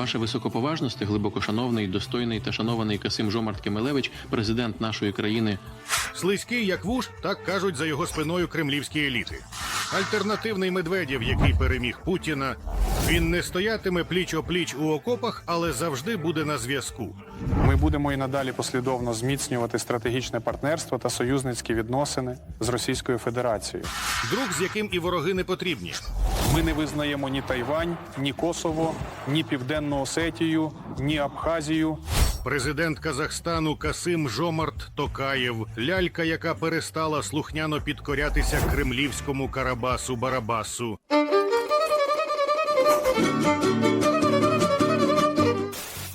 Ваша високоповажність, глибокошановний, достойний та шанований Касим Жомарт Кемелевич, президент нашої країни, Слизький, як вуж, так кажуть за його спиною кремлівські еліти. Альтернативний Медведєв, який переміг Путіна, він не стоятиме пліч опліч у окопах, але завжди буде на зв'язку. Ми будемо і надалі послідовно зміцнювати стратегічне партнерство та союзницькі відносини з Російською Федерацією. Друг, з яким і вороги не потрібні. Ми не визнаємо ні Тайвань, ні Косово, ні Південну Осетію, ні Абхазію. Президент Казахстану Касим Жомарт Токаєв, лялька, яка перестала слухняно підкорятися кремлівському Карабасу Барабасу.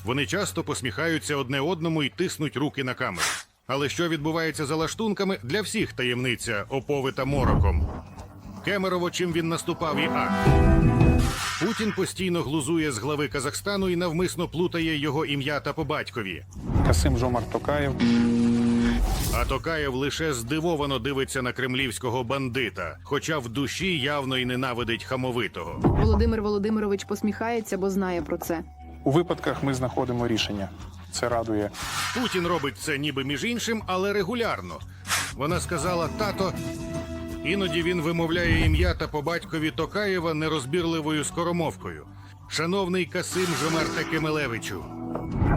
Вони часто посміхаються одне одному і тиснуть руки на камеру. Але що відбувається за лаштунками, для всіх таємниця оповита мороком. Кемерово, чим він наступав і а. Путін постійно глузує з глави Казахстану і навмисно плутає його ім'я та по батькові. Касим Жомар Токаєв. А Токаєв лише здивовано дивиться на кремлівського бандита, хоча в душі явно й ненавидить хамовитого. Володимир Володимирович посміхається, бо знає про це. У випадках ми знаходимо рішення. Це радує. Путін робить це ніби між іншим, але регулярно. Вона сказала тато. Іноді він вимовляє ім'я та по батькові Токаєва нерозбірливою скоромовкою. Шановний Касим Жомарте Кемелевичу.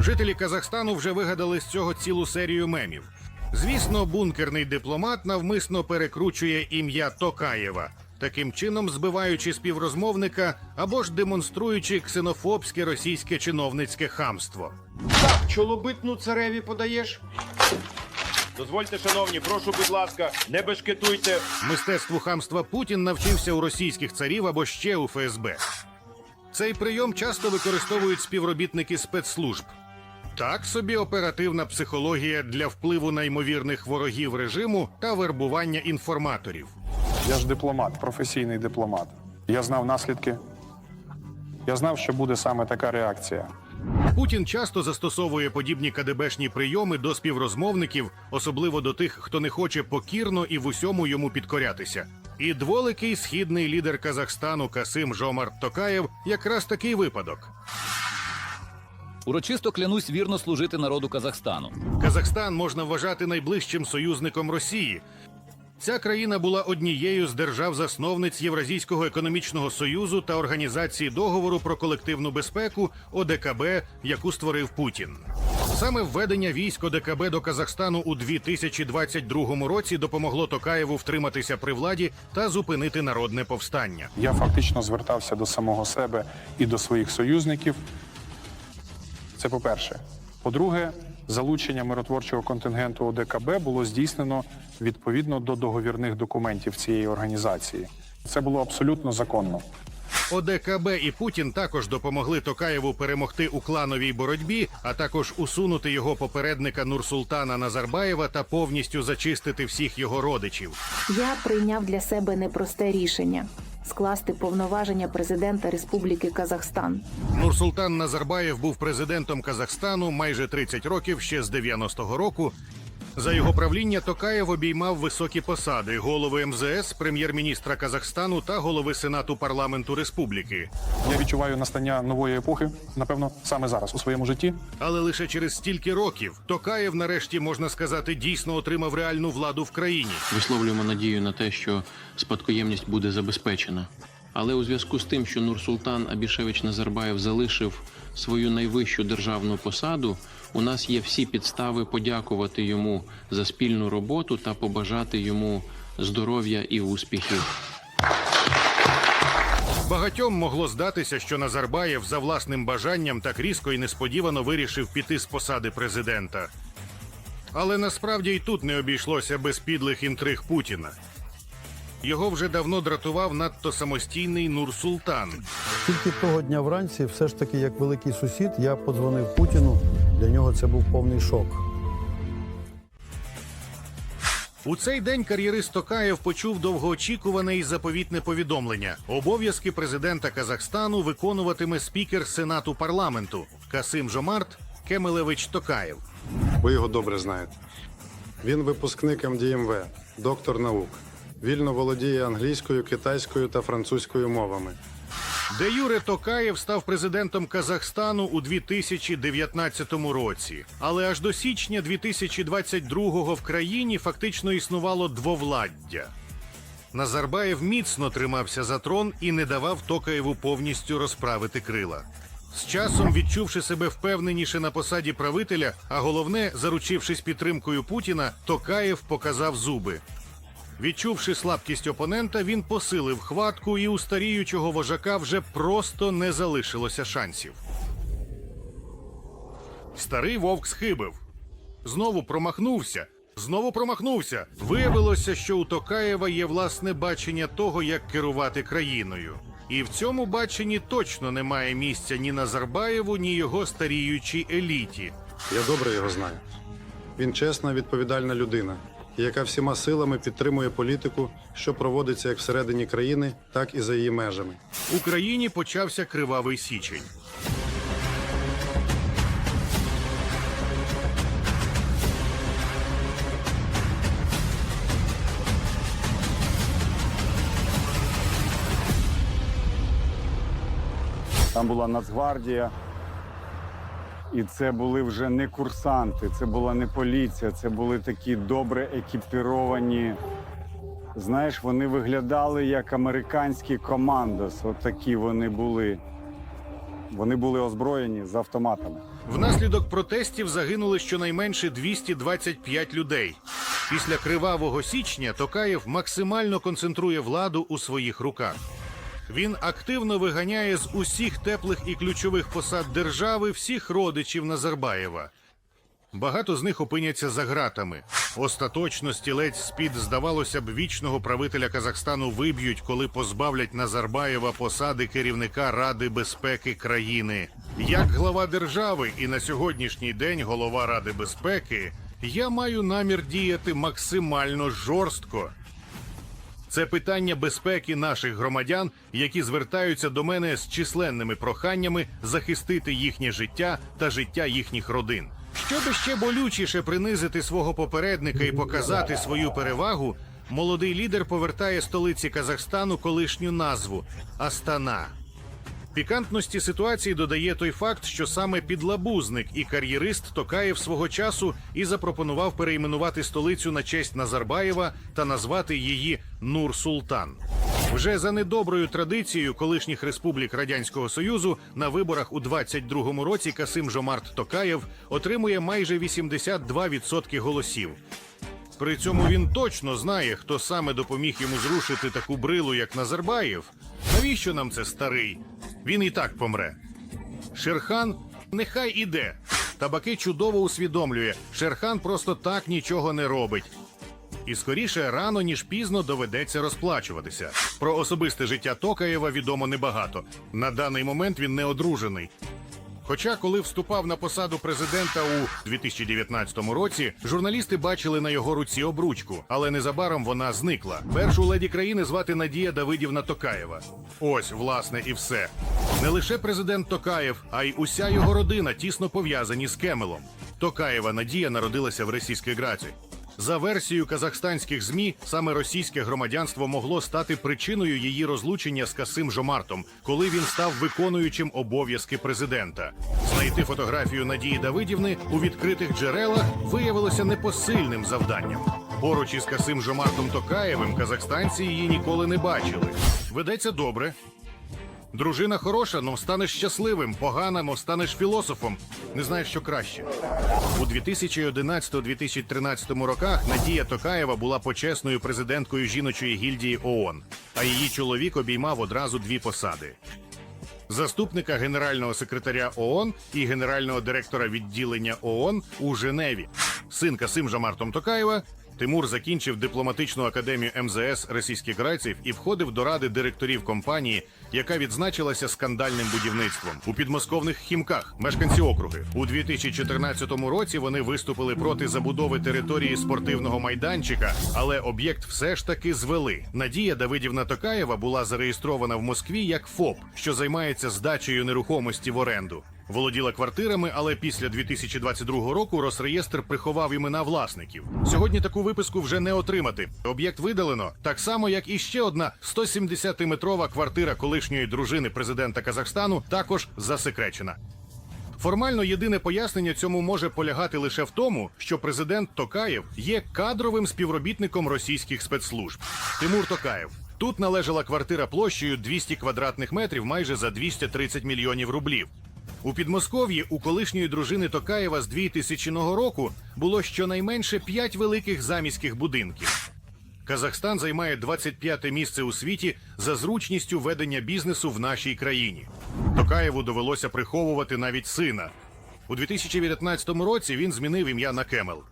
Жителі Казахстану вже вигадали з цього цілу серію мемів. Звісно, бункерний дипломат навмисно перекручує ім'я Токаєва, таким чином збиваючи співрозмовника або ж демонструючи ксенофобське російське чиновницьке хамство. Так, чолобитну цареві подаєш? Дозвольте, шановні, прошу, будь ласка, не бешкетуйте. Мистецтву хамства Путін навчився у російських царів або ще у ФСБ. Цей прийом часто використовують співробітники спецслужб. Так собі оперативна психологія для впливу на ймовірних ворогів режиму та вербування інформаторів. Я ж дипломат, професійний дипломат. Я знав наслідки. Я знав, що буде саме така реакція. Путін часто застосовує подібні КДБшні прийоми до співрозмовників, особливо до тих, хто не хоче покірно і в усьому йому підкорятися. І дволикий східний лідер Казахстану Касим Жомар Токаєв якраз такий випадок. Урочисто клянусь вірно служити народу Казахстану. Казахстан можна вважати найближчим союзником Росії. Ця країна була однією з держав-засновниць Євразійського економічного союзу та організації договору про колективну безпеку ОДКБ, яку створив Путін. Саме введення військ ОДКБ до Казахстану у 2022 році допомогло Токаєву втриматися при владі та зупинити народне повстання. Я фактично звертався до самого себе і до своїх союзників. Це по-перше. По-друге, залучення миротворчого контингенту ОДКБ було здійснено відповідно до договірних документів цієї організації. Це було абсолютно законно. ОДКБ і Путін також допомогли Токаєву перемогти у клановій боротьбі, а також усунути його попередника Нурсултана Назарбаєва та повністю зачистити всіх його родичів. Я прийняв для себе непросте рішення скласти повноваження президента Республіки Казахстан. Нурсултан Назарбаєв був президентом Казахстану майже 30 років ще з 90-го року. За його правління Токаєв обіймав високі посади голови МЗС, прем'єр-міністра Казахстану та голови Сенату парламенту республіки. Я відчуваю настання нової епохи, напевно, саме зараз у своєму житті. Але лише через стільки років Токаєв, нарешті можна сказати, дійсно отримав реальну владу в країні. висловлюємо надію на те, що спадкоємність буде забезпечена. Але у зв'язку з тим, що Нурсултан Абішевич Назарбаєв залишив свою найвищу державну посаду, у нас є всі підстави подякувати йому за спільну роботу та побажати йому здоров'я і успіхів. Багатьом могло здатися, що Назарбаєв за власним бажанням так різко і несподівано вирішив піти з посади президента. Але насправді й тут не обійшлося без підлих інтриг Путіна. Його вже давно дратував надто самостійний Нур-Султан. Тільки того дня вранці, все ж таки, як великий сусід, я подзвонив Путіну. Для нього це був повний шок. У цей день кар'єрист Токаєв почув довгоочікуване і заповітне повідомлення. Обов'язки президента Казахстану виконуватиме спікер Сенату парламенту Касим Жомарт Кемелевич Токаєв. Ви його добре знаєте. Він випускник МДМВ, доктор наук. Вільно володіє англійською, китайською та французькою мовами. Де Юре Токаєв став президентом Казахстану у 2019 році. Але аж до січня 2022 в країні фактично існувало двовладдя. Назарбаєв міцно тримався за трон і не давав Токаєву повністю розправити крила. З часом, відчувши себе впевненіше на посаді правителя, а головне, заручившись підтримкою Путіна, Токаєв показав зуби. Відчувши слабкість опонента, він посилив хватку, і у старіючого вожака вже просто не залишилося шансів. Старий вовк схибив. Знову промахнувся. Знову промахнувся. Виявилося, що у Токаєва є власне бачення того, як керувати країною. І в цьому баченні точно немає місця ні Назарбаєву, ні його старіючій еліті. Я добре його знаю. Він чесна, відповідальна людина, яка всіма силами підтримує політику, що проводиться як всередині країни, так і за її межами. В Україні почався кривавий січень. Там була Нацгвардія. І це були вже не курсанти, це була не поліція, це були такі добре екіпіровані. Знаєш, вони виглядали як американські командос. От такі вони були. Вони були озброєні з автоматами. Внаслідок протестів загинули щонайменше 225 людей. Після кривавого січня Токаєв максимально концентрує владу у своїх руках. Він активно виганяє з усіх теплих і ключових посад держави всіх родичів Назарбаєва. Багато з них опиняться за ґратами. Остаточно стілець з-під, здавалося б, вічного правителя Казахстану виб'ють, коли позбавлять Назарбаєва посади керівника Ради безпеки країни. Як глава держави і на сьогоднішній день голова Ради безпеки, я маю намір діяти максимально жорстко. Це питання безпеки наших громадян, які звертаються до мене з численними проханнями захистити їхнє життя та життя їхніх родин. Щоб ще болючіше принизити свого попередника і показати свою перевагу, молодий лідер повертає столиці Казахстану колишню назву Астана. Пікантності ситуації додає той факт, що саме підлабузник і кар'єрист Токаєв свого часу і запропонував перейменувати столицю на честь Назарбаєва та назвати її Нур-Султан. Вже за недоброю традицією колишніх республік Радянського Союзу на виборах у 22-му році Касим Жомарт Токаєв отримує майже 82% голосів. При цьому він точно знає, хто саме допоміг йому зрушити таку брилу, як Назарбаєв. Навіщо нам це старий? Він і так помре. Шерхан нехай іде. Табаки чудово усвідомлює. Шерхан просто так нічого не робить. І скоріше рано ніж пізно доведеться розплачуватися. Про особисте життя Токаєва відомо небагато. На даний момент він не одружений. Хоча, коли вступав на посаду президента у 2019 році, журналісти бачили на його руці обручку, але незабаром вона зникла. Першу леді країни звати Надія Давидівна Токаєва. Ось, власне, і все. Не лише президент Токаєв, а й уся його родина тісно пов'язані з Кемелом. Токаєва Надія народилася в Російській Граці. За версією казахстанських змі, саме російське громадянство могло стати причиною її розлучення з Касим Жомартом, коли він став виконуючим обов'язки президента. Знайти фотографію Надії Давидівни у відкритих джерелах виявилося непосильним завданням. Поруч із Касим Жомартом Токаєвим казахстанці її ніколи не бачили. Ведеться добре. Дружина хороша, но станеш щасливим, погана, но станеш філософом. Не знаєш, що краще. У 2011-2013 роках Надія Токаєва була почесною президенткою жіночої гільдії ООН, а її чоловік обіймав одразу дві посади. Заступника генерального секретаря ООН і генерального директора відділення ООН у Женеві. Син Касим Жамартом Токаєва Тимур закінчив дипломатичну академію МЗС російських грайців і входив до ради директорів компанії, яка відзначилася скандальним будівництвом у підмосковних хімках, мешканці округи. У 2014 році вони виступили проти забудови території спортивного майданчика, але об'єкт все ж таки звели. Надія Давидівна Токаєва була зареєстрована в Москві як ФОП, що займається здачею нерухомості в оренду. Володіла квартирами, але після 2022 року Росреєстр приховав імена власників. Сьогодні таку виписку вже не отримати. Об'єкт видалено так само, як і ще одна 170-метрова квартира колишньої дружини президента Казахстану, також засекречена. Формально єдине пояснення цьому може полягати лише в тому, що президент Токаєв є кадровим співробітником російських спецслужб. Тимур Токаєв. Тут належала квартира площею 200 квадратних метрів майже за 230 мільйонів рублів. У Підмосков'ї у колишньої дружини Токаєва з 2000 року було щонайменше 5 великих заміських будинків. Казахстан займає 25-те місце у світі за зручністю ведення бізнесу в нашій країні. Токаєву довелося приховувати навіть сина. У 2019 році він змінив ім'я на Кемел.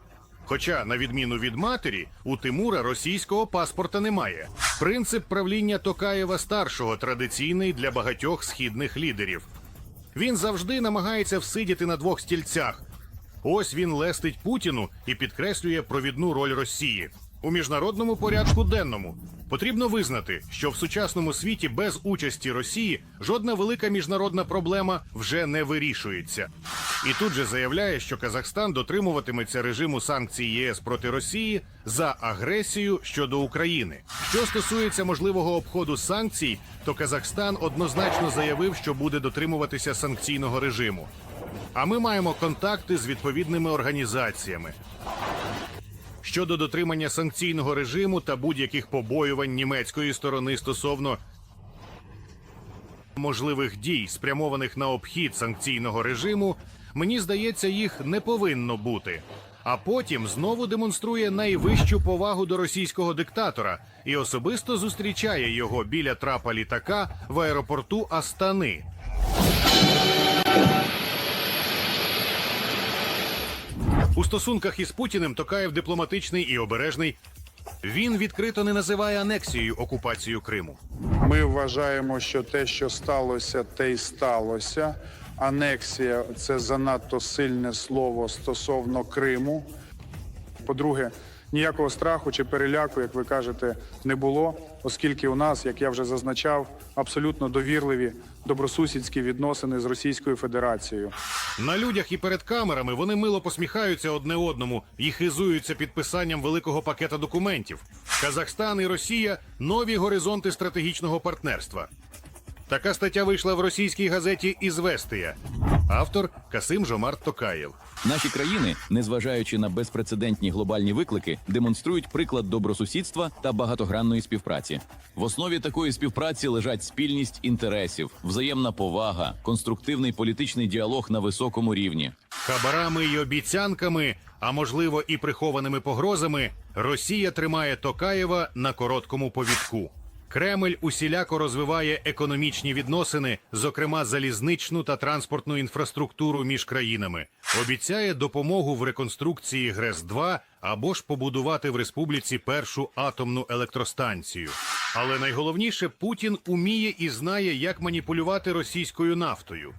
Хоча, на відміну від матері, у Тимура російського паспорта немає. Принцип правління Токаєва старшого традиційний для багатьох східних лідерів. Він завжди намагається всидіти на двох стільцях. Ось він лестить Путіну і підкреслює провідну роль Росії у міжнародному порядку денному. Потрібно визнати, що в сучасному світі без участі Росії жодна велика міжнародна проблема вже не вирішується. І тут же заявляє, що Казахстан дотримуватиметься режиму санкцій ЄС проти Росії за агресію щодо України. Що стосується можливого обходу санкцій, то Казахстан однозначно заявив, що буде дотримуватися санкційного режиму. А ми маємо контакти з відповідними організаціями. Щодо дотримання санкційного режиму та будь-яких побоювань німецької сторони стосовно можливих дій, спрямованих на обхід санкційного режиму, мені здається, їх не повинно бути. А потім знову демонструє найвищу повагу до російського диктатора і особисто зустрічає його біля трапа літака в аеропорту Астани. У стосунках із Путіним Токаєв дипломатичний і обережний. Він відкрито не називає анексією окупацію Криму. Ми вважаємо, що те, що сталося, те й сталося. Анексія це занадто сильне слово стосовно Криму. По-друге, ніякого страху чи переляку, як ви кажете, не було, оскільки у нас, як я вже зазначав, абсолютно довірливі добросусідські відносини з Російською Федерацією. На людях і перед камерами вони мило посміхаються одне одному і хизуються підписанням великого пакета документів. Казахстан і Росія нові горизонти стратегічного партнерства. Така стаття вийшла в російській газеті Ізвестия. Автор Касим Жомарт Токаєв. Наші країни, незважаючи на безпрецедентні глобальні виклики, демонструють приклад добросусідства та багатогранної співпраці. В основі такої співпраці лежать спільність інтересів, взаємна повага, конструктивний політичний діалог на високому рівні. Хабарами й обіцянками, а можливо і прихованими погрозами, Росія тримає Токаєва на короткому повідку. Кремль усіляко розвиває економічні відносини, зокрема залізничну та транспортну інфраструктуру між країнами. Обіцяє допомогу в реконструкції ГРЕС-2 або ж побудувати в республіці першу атомну електростанцію. Але найголовніше, Путін уміє і знає, як маніпулювати російською нафтою.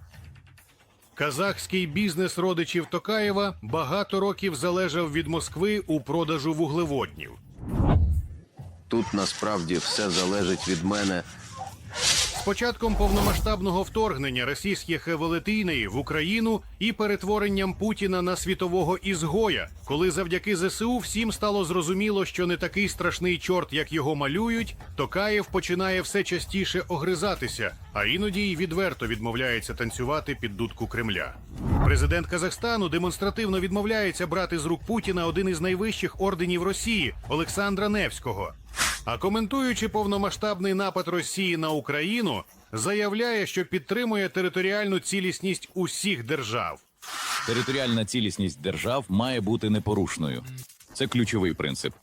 Казахський бізнес родичів Токаєва багато років залежав від Москви у продажу вуглеводнів. Тут насправді все залежить від мене. Початком повномасштабного вторгнення російських велетійної в Україну і перетворенням Путіна на світового ізгоя, коли завдяки ЗСУ всім стало зрозуміло, що не такий страшний чорт, як його малюють, Токаєв починає все частіше огризатися, а іноді й відверто відмовляється танцювати під дудку Кремля. Президент Казахстану демонстративно відмовляється брати з рук Путіна один із найвищих орденів Росії Олександра Невського. А коментуючи повномасштабний напад Росії на Україну, заявляє, що підтримує територіальну цілісність усіх держав. Територіальна цілісність держав має бути непорушною. Це ключовий принцип.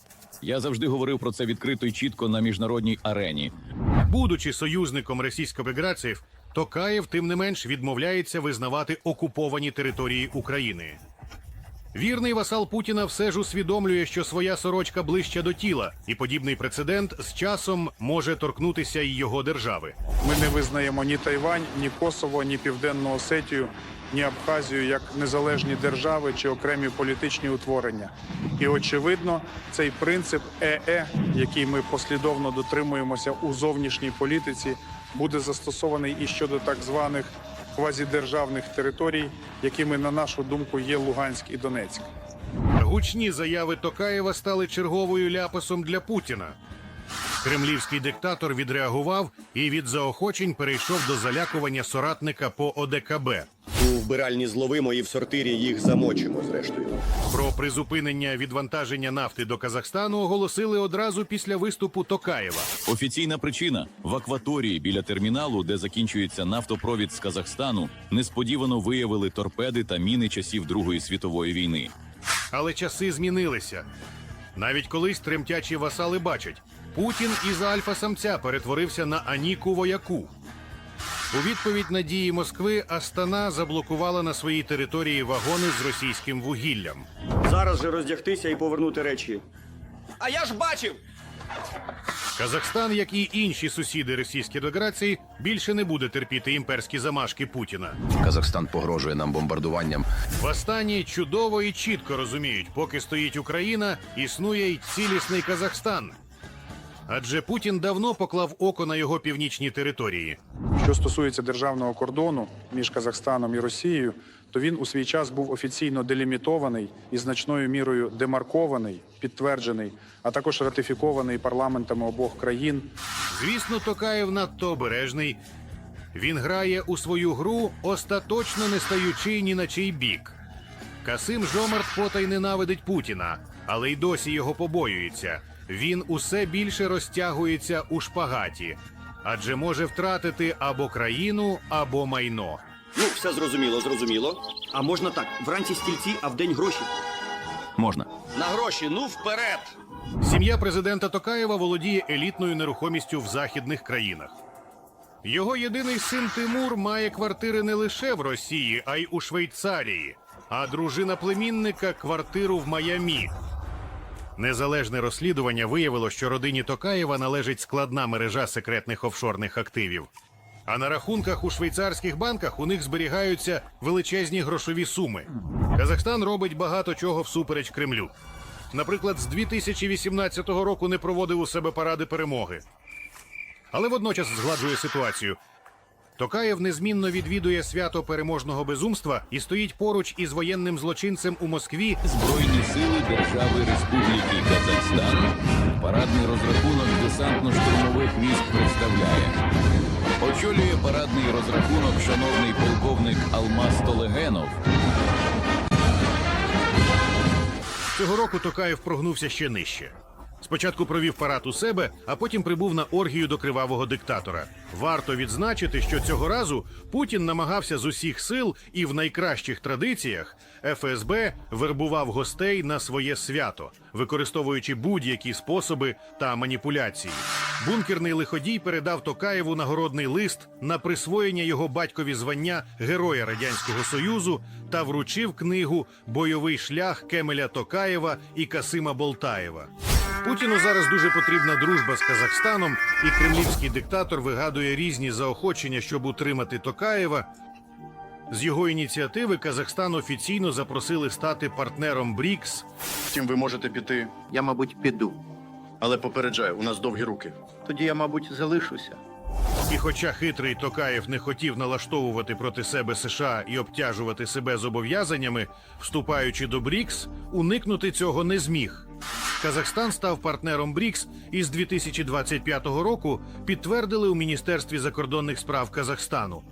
Я завжди говорив про це відкрито і чітко на міжнародній арені. Будучи союзником російсько-беграців, Токаєв, тим не менш, відмовляється визнавати окуповані території України. Вірний васал Путіна все ж усвідомлює, що своя сорочка ближче до тіла, і подібний прецедент з часом може торкнутися і його держави. Ми не визнаємо ні Тайвань, ні Косово, ні Південну Осетію, ні Абхазію як незалежні держави чи окремі політичні утворення. І очевидно, цей принцип ЕЕ, який ми послідовно дотримуємося у зовнішній політиці, буде застосований і щодо так званих квазідержавних територій, якими, на нашу думку, є Луганськ і Донецьк. Гучні заяви Токаєва стали черговою ляпасом для Путіна. Кремлівський диктатор відреагував і від заохочень перейшов до залякування соратника по ОДКБ. У вбиральні зловимо і в сортирі їх замочимо, зрештою. Про призупинення відвантаження нафти до Казахстану оголосили одразу після виступу Токаєва. Офіційна причина в акваторії біля терміналу, де закінчується нафтопровід з Казахстану, несподівано виявили торпеди та міни часів Другої світової війни. Але часи змінилися. Навіть колись тремтячі васали бачать, Путін із альфа-самця перетворився на Аніку вояку. У відповідь на дії Москви Астана заблокувала на своїй території вагони з російським вугіллям. Зараз же роздягтися і повернути речі. А я ж бачив! Казахстан, як і інші сусіди Російської Федерації, більше не буде терпіти імперські замашки Путіна. Казахстан погрожує нам бомбардуванням. Востанні чудово і чітко розуміють, поки стоїть Україна, існує й цілісний Казахстан. Адже Путін давно поклав око на його північні території. Що стосується державного кордону між Казахстаном і Росією, то він у свій час був офіційно делімітований і значною мірою демаркований, підтверджений, а також ратифікований парламентами обох країн. Звісно, Токаєв надто обережний. Він грає у свою гру, остаточно не стаючи ні на чий бік. Касим Жомарт потай ненавидить Путіна, але й досі його побоюється. Він усе більше розтягується у шпагаті, адже може втратити або країну, або майно. Ну, все зрозуміло, зрозуміло. А можна так: вранці стільці, а вдень гроші. Можна. На гроші, ну вперед! Сім'я президента Токаєва володіє елітною нерухомістю в західних країнах. Його єдиний син Тимур має квартири не лише в Росії, а й у Швейцарії, а дружина племінника квартиру в Майамі. Незалежне розслідування виявило, що родині Токаєва належить складна мережа секретних офшорних активів. А на рахунках у швейцарських банках у них зберігаються величезні грошові суми. Казахстан робить багато чого всупереч Кремлю. Наприклад, з 2018 року не проводив у себе паради перемоги. Але водночас згладжує ситуацію. Токаєв незмінно відвідує свято переможного безумства і стоїть поруч із воєнним злочинцем у Москві Збройні сили Держави Республіки Казахстан. Парадний розрахунок десантно-штурмових військ представляє. Очолює парадний розрахунок шановний полковник Алмаз Толегенов. Цього року Токаєв прогнувся ще нижче. Спочатку провів парад у себе, а потім прибув на оргію до кривавого диктатора. Варто відзначити, що цього разу Путін намагався з усіх сил і в найкращих традиціях ФСБ вербував гостей на своє свято, використовуючи будь-які способи та маніпуляції. Бункерний лиходій передав Токаєву нагородний лист на присвоєння його батькові звання Героя Радянського Союзу та вручив книгу Бойовий шлях Кемеля Токаєва і Касима Болтаєва. Путіну зараз дуже потрібна дружба з Казахстаном, і кремлівський диктатор вигадує різні заохочення, щоб утримати Токаєва. З його ініціативи Казахстан офіційно запросили стати партнером БРІКС. Втім, ви можете піти. Я, мабуть, піду. Але попереджаю, у нас довгі руки. Тоді я, мабуть, залишуся. І хоча хитрий Токаєв не хотів налаштовувати проти себе США і обтяжувати себе зобов'язаннями, вступаючи до БРІКС, уникнути цього не зміг. Казахстан став партнером БРІКС і з 2025 року підтвердили у Міністерстві закордонних справ Казахстану.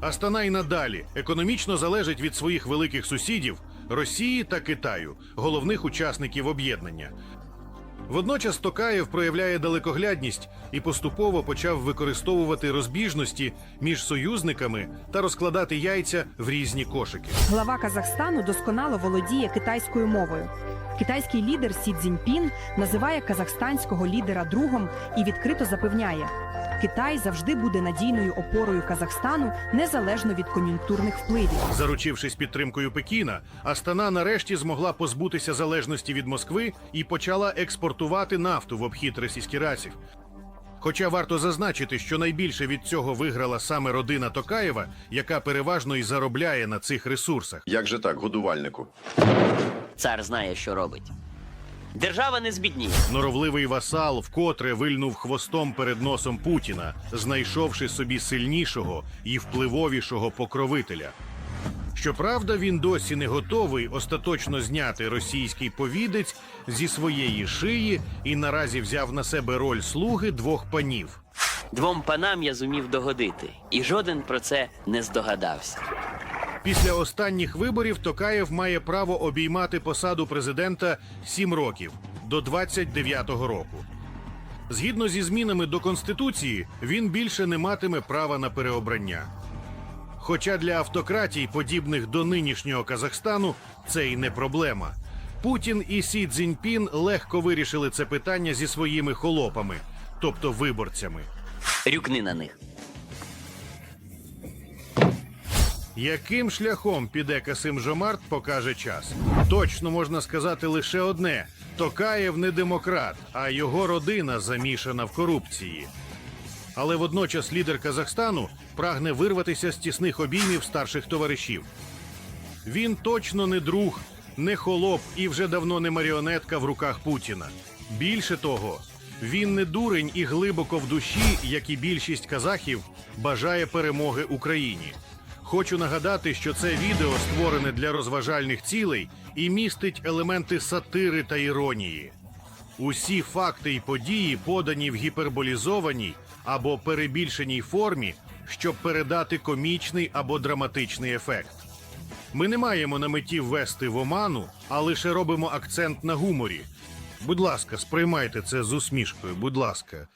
Астана й надалі економічно залежить від своїх великих сусідів Росії та Китаю, головних учасників об'єднання. Водночас Токаєв проявляє далекоглядність і поступово почав використовувати розбіжності між союзниками та розкладати яйця в різні кошики. Глава Казахстану досконало володіє китайською мовою. Китайський лідер Сі Цзіньпін називає казахстанського лідера другом і відкрито запевняє: Китай завжди буде надійною опорою Казахстану незалежно від кон'юнктурних впливів. Заручившись підтримкою Пекіна, Астана нарешті змогла позбутися залежності від Москви і почала експортувати нафту в обхід російських раців. Хоча варто зазначити, що найбільше від цього виграла саме родина Токаєва, яка переважно і заробляє на цих ресурсах. Як же так, годувальнику? Цар знає, що робить. Держава не збідніє. Норовливий васал вкотре вильнув хвостом перед носом Путіна, знайшовши собі сильнішого і впливовішого покровителя. Щоправда, він досі не готовий остаточно зняти російський повідець зі своєї шиї і наразі взяв на себе роль слуги двох панів. Двом панам я зумів догодити, і жоден про це не здогадався. Після останніх виборів Токаєв має право обіймати посаду президента сім років до 29-го року. Згідно зі змінами до конституції, він більше не матиме права на переобрання. Хоча для автократій, подібних до нинішнього Казахстану, це й не проблема. Путін і Сі Цзіньпін легко вирішили це питання зі своїми холопами, тобто виборцями. Рюкни на них. Яким шляхом піде Касим Жомарт, покаже час. Точно можна сказати лише одне: Токаєв не демократ, а його родина замішана в корупції. Але водночас лідер Казахстану прагне вирватися з тісних обіймів старших товаришів. Він точно не друг, не холоп і вже давно не маріонетка в руках Путіна. Більше того, він не дурень і глибоко в душі, як і більшість казахів, бажає перемоги Україні. Хочу нагадати, що це відео створене для розважальних цілей і містить елементи сатири та іронії. Усі факти і події подані в гіперболізованій або перебільшеній формі, щоб передати комічний або драматичний ефект. Ми не маємо на меті ввести в оману, а лише робимо акцент на гуморі. Будь ласка, сприймайте це з усмішкою, будь ласка.